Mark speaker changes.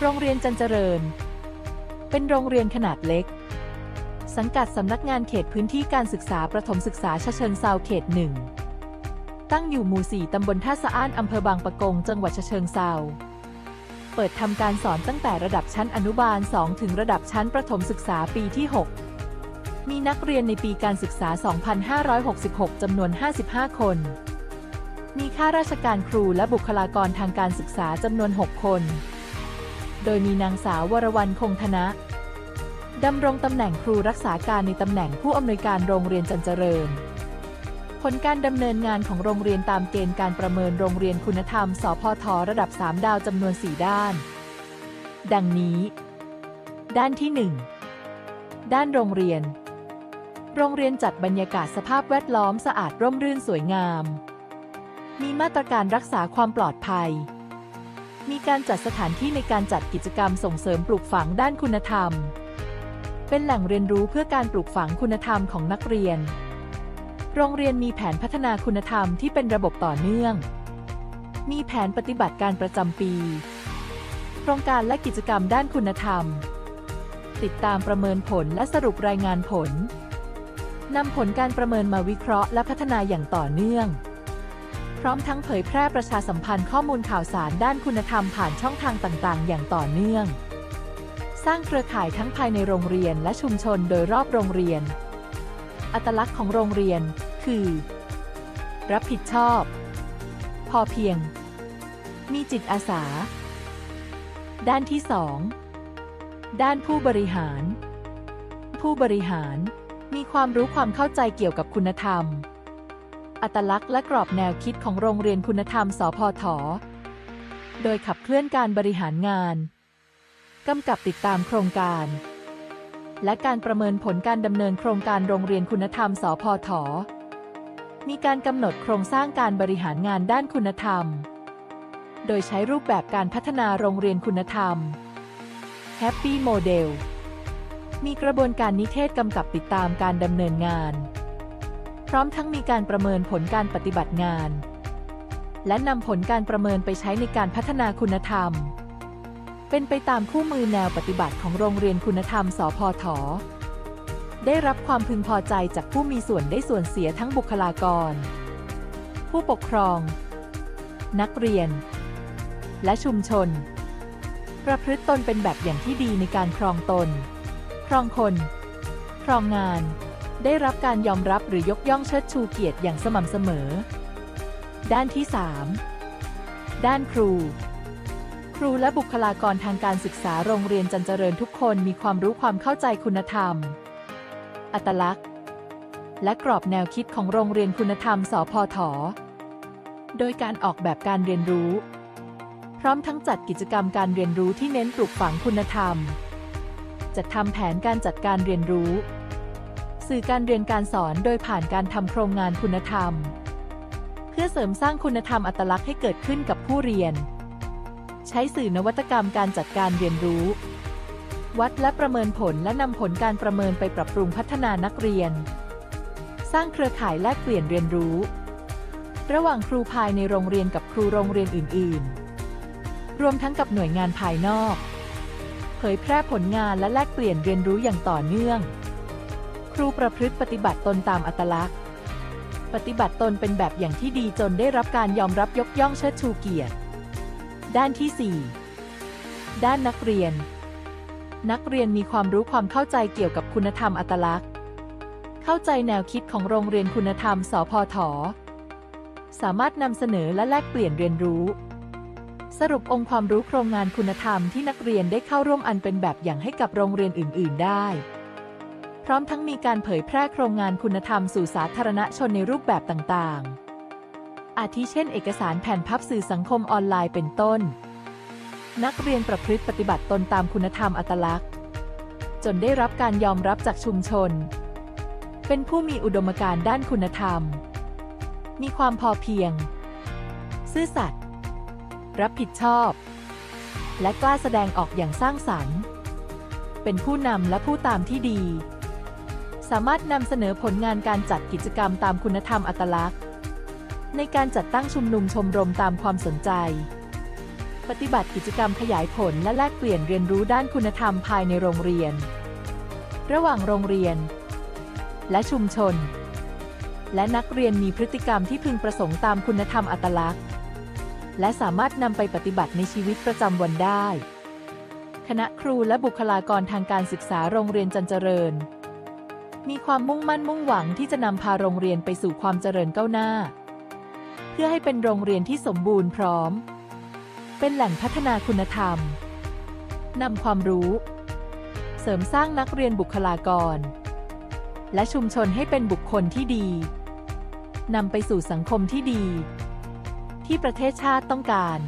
Speaker 1: โรงเรียนจันเจริญ เป็นโรงเรียนขนาดเล็ก สังกัดสำนักงานเขตพื้นที่การศึกษาประถมศึกษาชะเชิงเซาเขตหนึ่ง ตั้งอยู่หมู่ 4 ตำบลท่าสะอ้านอำเภอบางปะกง จังหวัดฉะเชิงเซาเปิดทำการสอนตั้งแต่ระดับชั้นอนุบาล 2 ถึงระดับชั้นประถมศึกษาปีที่ 6 มีนักเรียนในปีการศึกษา 2566 จำนวน 55 คน มีข้าราชการครูและบุคลากรทางการศึกษาจำนวน 6 คน โดยมีนางสาววรวรรณคงธนะดำรงตำแหน่งครูรักษาการในตำแหน่งผู้อำนวยการโรงเรียนจันเจริญ ผลการดำเนินงานของโรงเรียนตามเกณฑ์การประเมินโรงเรียนคุณธรรม สพทระดับ 3 ดาวจำนวน 4 ด้าน ดังนี้ ด้านที่ 1 ด้านโรงเรียน โรงเรียนจัดบรรยากาศสภาพแวดล้อมสะอาดร่มรื่นสวยงาม มีมาตรการรักษาความปลอดภัย มีการจัดสถานที่ในการจัดกิจกรรมส่งเสริมปลูกฝังด้านคุณธรรม เป็นแหล่งเรียนรู้เพื่อการปลูกฝังคุณธรรมของนักเรียน โรงเรียนมีแผนพัฒนาคุณธรรมที่เป็นระบบต่อเนื่อง มีแผนปฏิบัติการประจำปี โครงการและกิจกรรมด้านคุณธรรม ติดตามประเมินผลและสรุปรายงานผลนำผลการประเมินมาวิเคราะห์และพัฒนาอย่างต่อเนื่อง ร้อมทั้งเผยแพร่ประชาสัมพันธ์ข้อมูลข่าวสารด้านคุณธรรมผ่านช่องทางต่างๆ อย่างต่อเนื่อง สร้างเครือข่ายทั้งภายในโรงเรียนและชุมชนโดยรอบโรงเรียน อัตลักษณ์ของโรงเรียน คือ รับผิดชอบ พอเพียง มีจิตอาสา ด้านที่ 2 ด้านผู้บริหาร ผู้บริหารมีความรู้ความเข้าใจเกี่ยวกับคุณธรรม อัตลักษณ์และกรอบแนวคิดของโรงเรียนคุณธรรม สพท โดยขับเคลื่อนการบริหารงาน กำกับติดตามโครงการ และการประเมินผลการดำเนินโครงการโรงเรียนคุณธรรม สพท มีการกำหนดโครงสร้างการบริหารงานด้านคุณธรรม โดยใช้รูปแบบการพัฒนาโรงเรียนคุณธรรม Happy Model มีกระบวนการนิเทศกำกับติดตามการดำเนินงาน ร้อมทั้งมีการประเมินผลการปฏิบัติงาน และนำผลการประเมินไปใช้ในการพัฒนาคุณธรรม เป็นไปตามคู่มือแนวปฏิบัติของโรงเรียนคุณธรรม สพทได้รับความพึงพอใจจากผู้มีส่วนได้ส่วนเสียทั้งบุคลากร ผู้ปกครอง นักเรียน และชุมชน ประพฤติตนเป็นแบบอย่างที่ดีในการครองตน ครองคน ครองงาน ได้รับการยอมรับหรือยกย่องเชิดชูเกียรติอย่างสม่ำเสมอ ด้านที่ 3 ด้านครู ครูและบุคลากรทางการศึกษาโรงเรียนจันเจริญทุกคนมีความรู้ความเข้าใจคุณธรรม อัตลักษณ์ และกรอบแนวคิดของโรงเรียนคุณธรรม สพทโดยการออกแบบการเรียนรู้ พร้อมทั้งจัดกิจกรรมการเรียนรู้ที่เน้นปลูกฝังคุณธรรม จัดทำแผนการจัดการเรียนรู้ สื่อการเรียนการสอนโดยผ่านการทำโครงงานคุณธรรม เพื่อเสริมสร้างคุณธรรมอัตลักษณ์ให้เกิดขึ้นกับผู้เรียน ใช้สื่อนวัตกรรมการจัดการเรียนรู้ วัดและประเมินผลและนำผลการประเมินไปปรับปรุงพัฒนานักเรียน สร้างเครือข่ายแลกเปลี่ยนเรียนรู้ ระหว่างครูภายในโรงเรียนกับครูโรงเรียนอื่น ๆ รวมทั้งกับหน่วยงานภายนอก เผยแพร่ผลงานและแลกเปลี่ยนเรียนรู้อย่างต่อเนื่อง ครูประพฤติปฏิบัติตนตามอัตลักษณ์ ปฏิบัติตนเป็นแบบอย่างที่ดีจนได้รับการยอมรับยกย่องเชิดชูเกียรติ ด้านที่ 4 ด้านนักเรียน นักเรียนมีความรู้ความเข้าใจเกี่ยวกับคุณธรรมอัตลักษณ์ เข้าใจแนวคิดของโรงเรียนคุณธรรม สพท สามารถนำเสนอและแลกเปลี่ยนเรียนรู้สรุปองค์ความรู้โครงงานคุณธรรมที่นักเรียนได้เข้าร่วมอันเป็นแบบอย่างให้กับโรงเรียนอื่น ๆ ได้ พร้อมทั้งมีการเผยแพร่โครงงานคุณธรรมสู่สาธารณชนในรูปแบบต่างๆ อาทิเช่นเอกสารแผ่นพับสื่อสังคมออนไลน์เป็นต้น นักเรียนประพฤติปฏิบัติตนตามคุณธรรมอัตลักษณ์ จนได้รับการยอมรับจากชุมชน เป็นผู้มีอุดมการณ์ด้านคุณธรรม มีความพอเพียง ซื่อสัตย์ รับผิดชอบ และกล้าแสดงออกอย่างสร้างสรรค์ เป็นผู้นำและผู้ตามที่ดีามารถนำเสนอผลงานการจัดกิจกรรมตามคุณธรรมอัตลักษณ์ ในการจัดตั้งชุมนุมชมรมตามความสนใจ ปฏิบัติกิจกรรมขยายผลและแลกเปลี่ยนเรียนรู้ด้านคุณธรรมภายในโรงเรียน ระหว่างโรงเรียน และชุมชน และนักเรียนมีพฤติกรรมที่พึงประสงค์ตามคุณธรรมอัตลักษณ์ และสามารถนำไปปฏิบัติในชีวิตประจำวันได้ คณะครูและบุคลากรทางการศึกษาโรงเรียนจันเจริญ มีความมุ่งมั่นมุ่งหวังที่จะนำพาโรงเรียนไปสู่ความเจริญก้าวหน้า เพื่อให้เป็นโรงเรียนที่สมบูรณ์พร้อม เป็นแหล่งพัฒนาคุณธรรมนำความรู้ เสริมสร้างนักเรียนบุคลากร และชุมชนให้เป็นบุคคลที่ดีนำไปสู่สังคมที่ดี ที่ประเทศชาติต้องการ